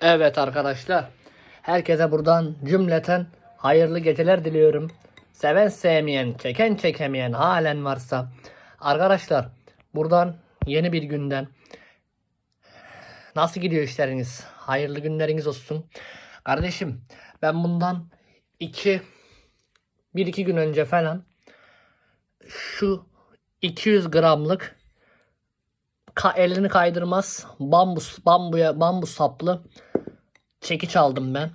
Evet arkadaşlar. Herkese buradan cümleten hayırlı geceler diliyorum. Seven sevmeyen, çeken çekemeyen halen varsa. Arkadaşlar buradan yeni bir günden nasıl gidiyor işleriniz? Hayırlı günleriniz olsun. Kardeşim ben bundan iki bir iki gün önce falan şu 200 gramlık ka elini kaydırmaz bambu bambuya bambu saplı çekiç aldım ben.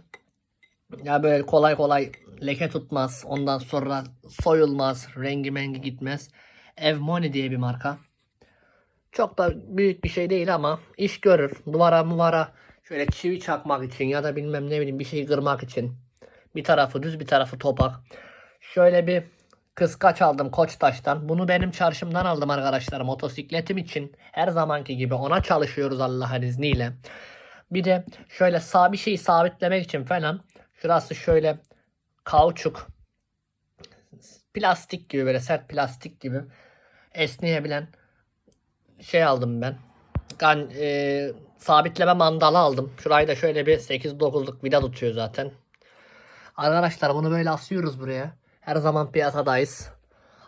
Ya böyle kolay kolay leke tutmaz. Ondan sonra soyulmaz. Rengi mengi gitmez. Evmoni diye bir marka. Çok da büyük bir şey değil ama iş görür. Duvara muvara şöyle çivi çakmak için ya da bilmem ne bileyim bir şey kırmak için. Bir tarafı düz bir tarafı topak. Şöyle bir kıskaç aldım Koçtaş'tan. Bunu benim çarşımdan aldım arkadaşlar motosikletim için. Her zamanki gibi ona çalışıyoruz Allah'ın izniyle. Bir de şöyle sağ bir şeyi sabitlemek için falan şurası şöyle kauçuk plastik gibi böyle sert plastik gibi esneyebilen şey aldım ben. Gan, e, sabitleme mandalı aldım. Şurayı da şöyle bir 8-9'luk vida tutuyor zaten. Arkadaşlar bunu böyle asıyoruz buraya. Her zaman piyasadayız.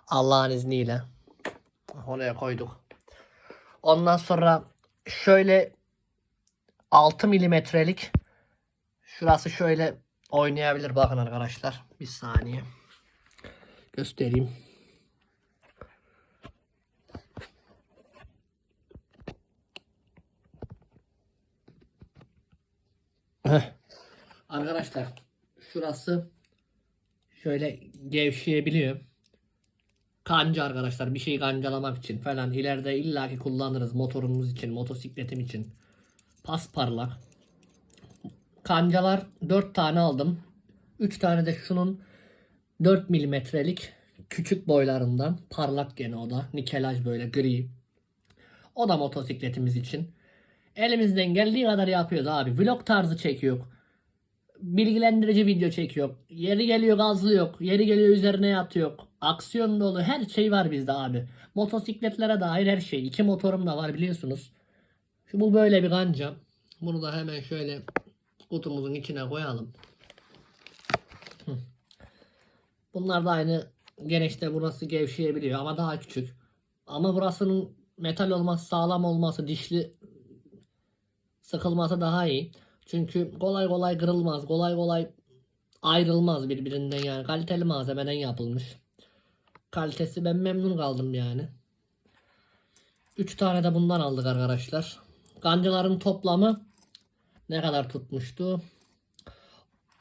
Allah'ın izniyle. Oraya koyduk. Ondan sonra şöyle 6 milimetrelik şurası şöyle oynayabilir bakın arkadaşlar. Bir saniye. Göstereyim. Heh. Arkadaşlar şurası şöyle gevşeyebiliyor. Kanca arkadaşlar bir şeyi kancalamak için falan ileride illaki kullanırız motorumuz için, motosikletim için. Pasparlak. Kancalar 4 tane aldım. 3 tane de şunun 4 milimetrelik küçük boylarından. Parlak gene o da. Nikelaj böyle gri. O da motosikletimiz için. Elimizden geldiği kadar yapıyoruz abi. Vlog tarzı çekiyor. Bilgilendirici video çekiyor. Yeri geliyor gazlı yok. Yeri geliyor üzerine yatıyor. Aksiyon dolu her şey var bizde abi. Motosikletlere dair her şey. İki motorum da var biliyorsunuz. Şu bu böyle bir kanca. Bunu da hemen şöyle kutumuzun içine koyalım. Bunlar da aynı gene burası gevşeyebiliyor ama daha küçük. Ama burasının metal olması, sağlam olması, dişli sıkılması daha iyi. Çünkü kolay kolay kırılmaz, kolay kolay ayrılmaz birbirinden yani. Kaliteli malzemeden yapılmış. Kalitesi ben memnun kaldım yani. 3 tane de bundan aldık arkadaşlar. Kancaların toplamı ne kadar tutmuştu?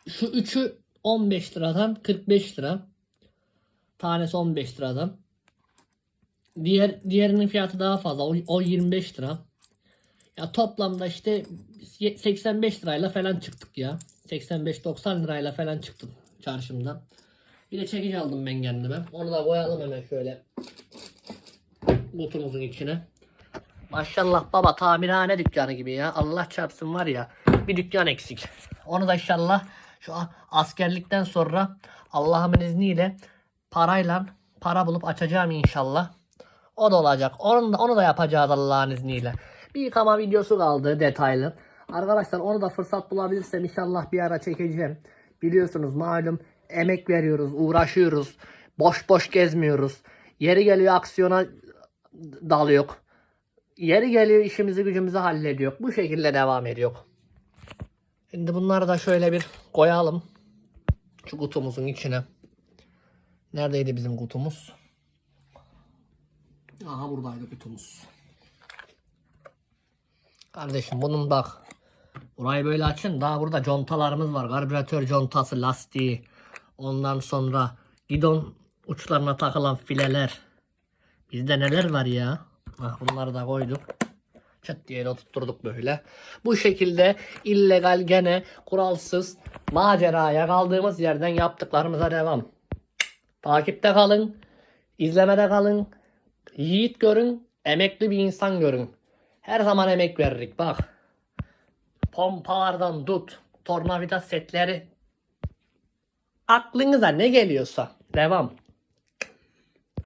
Şu üçü 15 liradan 45 lira. Tanesi 15 liradan. Diğer diğerinin fiyatı daha fazla. O, o 25 lira. Ya toplamda işte 85 lirayla falan çıktık ya. 85-90 lirayla falan çıktık çarşımdan. Bir de çekici aldım ben kendime. Onu da koyalım hemen şöyle kutumuzun içine. Maşallah baba tamirhane dükkanı gibi ya. Allah çarpsın var ya. Bir dükkan eksik. Onu da inşallah şu askerlikten sonra Allah'ın izniyle parayla para bulup açacağım inşallah. O da olacak. Onu da, onu da yapacağız Allah'ın izniyle. Bir yıkama videosu kaldı detaylı. Arkadaşlar onu da fırsat bulabilirsem inşallah bir ara çekeceğim. Biliyorsunuz malum emek veriyoruz, uğraşıyoruz. Boş boş gezmiyoruz. Yeri geliyor aksiyona dalıyor. Yeri geliyor işimizi gücümüzü hallediyor. Bu şekilde devam ediyor. Şimdi bunları da şöyle bir koyalım. Şu kutumuzun içine. Neredeydi bizim kutumuz? Aha buradaydı kutumuz. Kardeşim bunun bak. Burayı böyle açın. Daha burada contalarımız var. Karbüratör contası, lastiği. Ondan sonra gidon uçlarına takılan fileler. Bizde neler var ya? Ah, bunları da koyduk. Çat diye de oturtturduk böyle. Bu şekilde illegal gene kuralsız maceraya kaldığımız yerden yaptıklarımıza devam. Takipte kalın. izlemede kalın. Yiğit görün. Emekli bir insan görün. Her zaman emek veririk bak. Pompalardan tut. Tornavida setleri. Aklınıza ne geliyorsa. Devam.